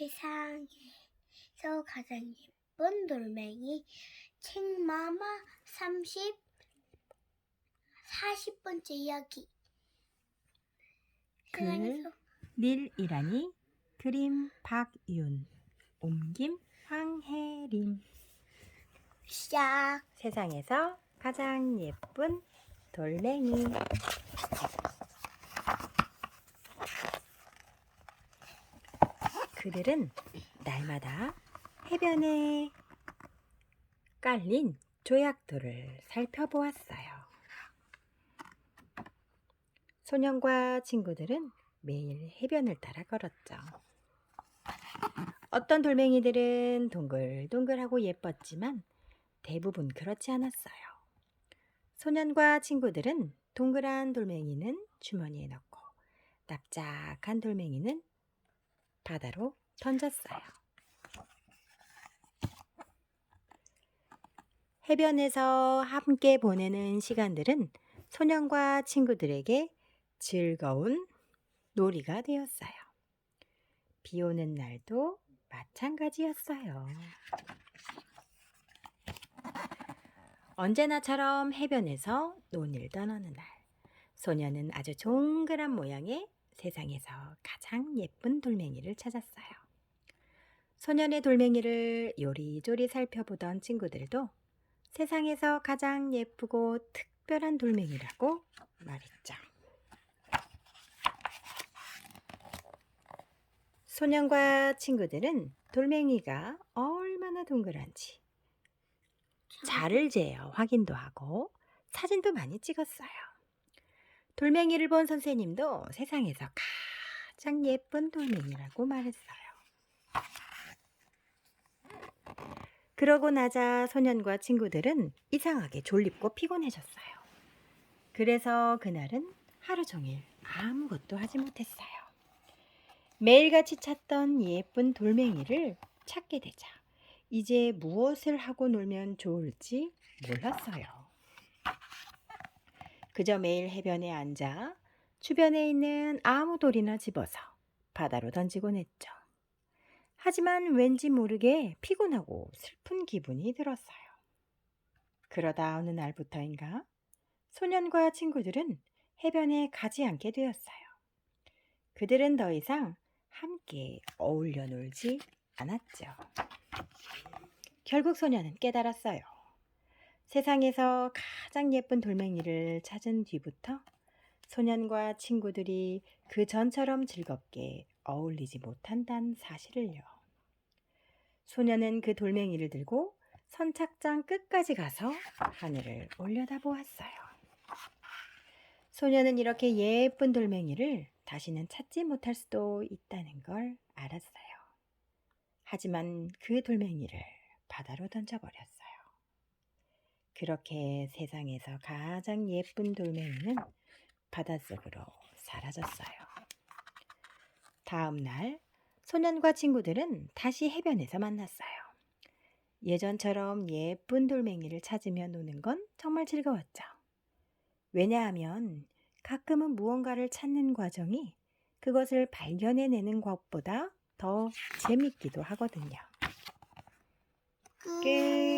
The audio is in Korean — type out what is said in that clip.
세상에서 가장 예쁜 돌멩이 책마마 30 40번째 이야기. 글 세상에서 닐이라니? 그림 박윤 옮김 황혜림. 시작. 세상에서 가장 예쁜 돌멩이 그들은 날마다 해변에 깔린 조약돌을 살펴보았어요. 소년과 친구들은 매일 해변을 따라 걸었죠. 어떤 돌멩이들은 동글동글하고 예뻤지만 대부분 그렇지 않았어요. 소년과 친구들은 동그란 돌멩이는 주머니에 넣고 납작한 돌멩이는 바다로 던졌어요. 해변에서 함께 보내는 시간들은 소년과 친구들에게 즐거운 놀이가 되었어요. 비 오는 날도 마찬가지였어요. 언제나처럼 해변에서 논을 어느 날, 소녀는 아주 동그란 모양의 세상에서 가장 예쁜 돌멩이를 찾았어요. 소년의 돌멩이를 요리조리 살펴보던 친구들도 세상에서 가장 예쁘고 특별한 돌멩이라고 말했죠. 소년과 친구들은 돌멩이가 얼마나 동그란지 자를 재어 확인도 하고 사진도 많이 찍었어요. 돌멩이를 본 선생님도 세상에서 가장 예쁜 돌멩이라고 말했어요. 그러고 나자 소년과 친구들은 이상하게 졸립고 피곤해졌어요. 그래서 그날은 하루 종일 아무것도 하지 못했어요. 매일같이 찾던 예쁜 돌멩이를 찾게 되자 이제 무엇을 하고 놀면 좋을지 몰랐어요. 그저 매일 해변에 앉아 주변에 있는 아무 돌이나 집어서 바다로 던지곤 했죠. 하지만 왠지 모르게 피곤하고 슬픈 기분이 들었어요. 그러다 어느 날부터인가 소년과 친구들은 해변에 가지 않게 되었어요. 그들은 더 이상 함께 어울려 놀지 않았죠. 결국 소녀는 깨달았어요. 세상에서 가장 예쁜 돌멩이를 찾은 뒤부터 소년과 친구들이 그 전처럼 즐겁게 어울리지 못한다는 사실을요. 소년은 그 돌멩이를 들고 선착장 끝까지 가서 하늘을 올려다보았어요. 소년은 이렇게 예쁜 돌멩이를 다시는 찾지 못할 수도 있다는 걸 알았어요. 하지만 그 돌멩이를 바다로 던져버렸어요. 그렇게 세상에서 가장 예쁜 돌멩이는 바닷속으로 사라졌어요. 다음 날 소년과 친구들은 다시 해변에서 만났어요. 예전처럼 예쁜 돌멩이를 찾으며 노는 건 정말 즐거웠죠. 왜냐하면 가끔은 무언가를 찾는 과정이 그것을 발견해내는 것보다 더 재밌기도 하거든요. 끝 끝.